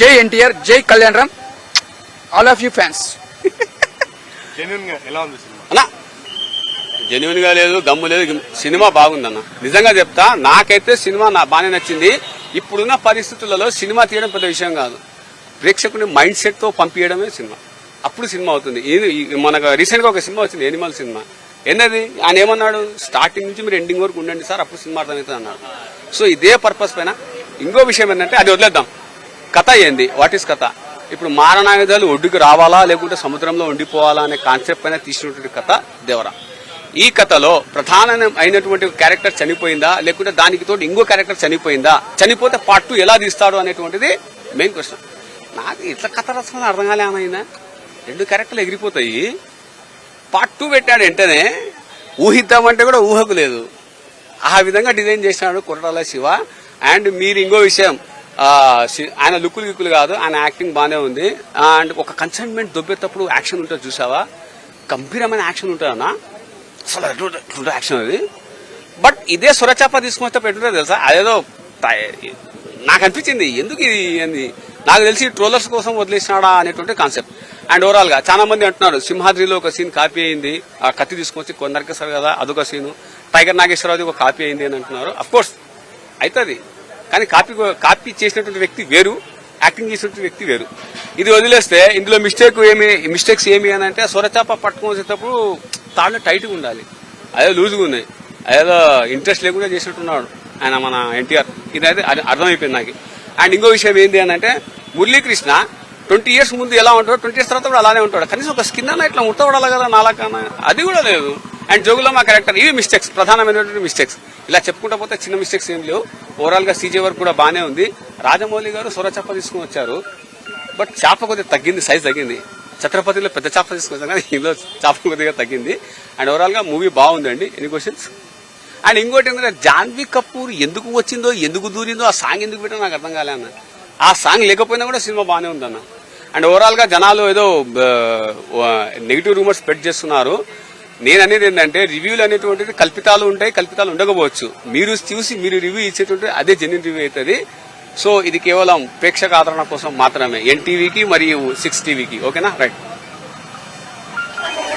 జై ఎన్టీఆర్ జై Kalyan Ram. All of you fans జెన్యున్గా అన్నా జెన్యున్ లేదు దమ్ము లేదు సినిమా బాగుందన్న. నిజంగా చెప్తా నాకైతే సినిమా నా బాగానే నచ్చింది. ఇప్పుడున్న పరిస్థితులలో సినిమా తీయడం పెద్ద విషయం కాదు. ప్రేక్షకుని మైండ్ సెట్తో పంపించడమే సినిమా. అప్పుడు సినిమా అవుతుంది. ఇది మనకు రీసెంట్గా ఒక సినిమా వచ్చింది ఎనిమల్ సినిమా. ఏంటది ఆయన ఏమన్నాడు? స్టార్టింగ్ నుంచి మీరు ఎండింగ్ వరకు ఉండండి సార్ అప్పుడు సినిమా అర్థమవుతుంది అన్నాడు సో ఇదే పర్పస్ పైన ఇంకో విషయం ఏంటంటే అది వదిలేద్దాం. కథ ఏంది? వాట్ ఈస్ కథ? ఇప్పుడు మారణాయుధాలు ఒడ్డుకు రావాలా లేకుంటే సముద్రంలో ఉండిపోవాలా అనే కాన్సెప్ట్ పైన తీసినటువంటి కథ దేవరా. ఈ కథలో ప్రధాన అయినటువంటి క్యారెక్టర్ చనిపోయిందా లేకుంటే దానికి తోడు ఇంకో క్యారెక్టర్ చనిపోయిందా చనిపోతే పార్ట్ టూ ఎలా తీస్తాడు అనేటువంటిది మెయిన్ క్వశ్చన్ నాకు ఇట్లా కథ రసం అర్థం కాలే ఆయన రెండు క్యారెక్టర్లు ఎగిరిపోతాయి. పార్ట్ టూ పెట్టాడు వెంటనే. ఊహిద్దామంటే కూడా ఊహకు లేదు. ఆ విధంగా డిజైన్ చేసినాడు కొరటాల శివ. అండ్ మీరు ఇంకో విషయం ఆయన లుక్కులు గిక్కులు కాదు ఆయన యాక్టింగ్ బాగానే ఉంది. అండ్ ఒక కన్సైన్మెంట్ దొబ్బేటప్పుడు యాక్షన్ ఉంటుంది చూసావా? గంభీరమైన యాక్షన్ ఉంటుందన్నా అసలు ఎటువంటి- యాక్షన్ అది. బట్ ఇదే సొరచాప వస్తే పెట్టుంటే తెలుసా? అదేదో నాకు అనిపించింది ఎందుకు ఇది ఏంది? నాకు తెలిసి ట్రోలర్స్ కోసం వదిలేసినాడా అనేటువంటి కాన్సెప్ట్ అండ్ ఓవరాల్గా చాలా మంది అంటున్నారు సింహాద్రిలో ఒక సీన్ కాపీ అయింది ఆ కత్తి తీసుకొచ్చి కొందరికేస్తారు కదా అదొక సీను టైగర్ నాగేశ్వరరావు ఒక కాపీ అయింది అని అంటున్నారు. అఫ్కోర్స్ అయితే అవుతుంది కానీ కాపీ కాపీ చేసినటువంటి వ్యక్తి వేరు యాక్టింగ్ చేసినటువంటి వ్యక్తి వేరు. ఇది వదిలేస్తే ఇందులో మిస్టేక్ ఏమి మిస్టేక్స్ ఏమి అని అంటే సొరచాప పట్టుకొని వచ్చేటప్పుడు తాళ్ళు టైట్గా ఉండాలి. అదే లూజ్గా ఉన్నాయి అదేదో ఇంట్రెస్ట్ లేకుండా చేసినట్టున్నాడు ఆయన మన ఎన్టీఆర్. ఇదైతే అది అర్థమైపోయింది నాకు. అండ్ ఇంకో విషయం ఏంటి అని అంటే మురళీకృష్ణ ట్వంటీ ఇయర్స్ ముందు ఎలా ఉంటాడు ట్వంటీ ఇయర్స్ తర్వాత కూడా అలానే ఉంటాడు. కనీసం ఒక స్కిన్ అన్న ఇట్లా ముట్టబడాలి కదా నాలాకన్నా అది కూడా లేదు. అండ్ జోగులమ్మ క్యారెక్టర్ ఇవి మిస్టేక్స్ ప్రధానమైనటువంటి మిస్టేక్స్ ఇలా చెప్పుకుంటూ పోతే చిన్న మిస్టేక్స్ ఏం లేవు. ఓవరాల్గా సీజే వర్క్ కూడా బాగానే ఉంది. రాజమౌళి గారు సొర చేప తీసుకుని వచ్చారు. బట్ చేప కొద్దిగా తగ్గింది సైజ్ తగ్గింది. ఛత్రపతిలో పెద్ద చేప తీసుకొచ్చాం కానీ ఇందులో చేప కొద్దిగా తగ్గింది. అండ్ ఓవరాల్గా మూవీ బాగుందండి. ఎనీ క్వశ్చన్స్ అండ్ ఇంకోటి ఏంటంటే జాన్వీ కపూర్ ఎందుకు వచ్చిందో ఎందుకు దూరిందో ఆ సాంగ్ ఎందుకు పెట్టో నాకు అర్థం కాలే అన్న. ఆ సాంగ్ లేకపోయినా కూడా సినిమా బాగానే ఉందన్న. అండ్ ఓవరాల్గా జనాలు ఏదో నెగిటివ్ రూమర్స్ స్ప్రెడ్ చేస్తున్నారు. నేను అనేది ఏంటంటే రివ్యూలు అనేటువంటిది కల్పితాలు ఉంటాయి కల్పితాలు ఉండకపోవచ్చు. మీరు చూసి మీరు రివ్యూ ఇచ్చేటువంటి అదే జెన్యున్ రివ్యూ అవుతుంది. సో ఇది కేవలం ప్రేక్షక ఆదరణ కోసం మాత్రమే. ఎన్టీవీకి మరియు సిక్స్ టీవీకి ఓకేనా రైట్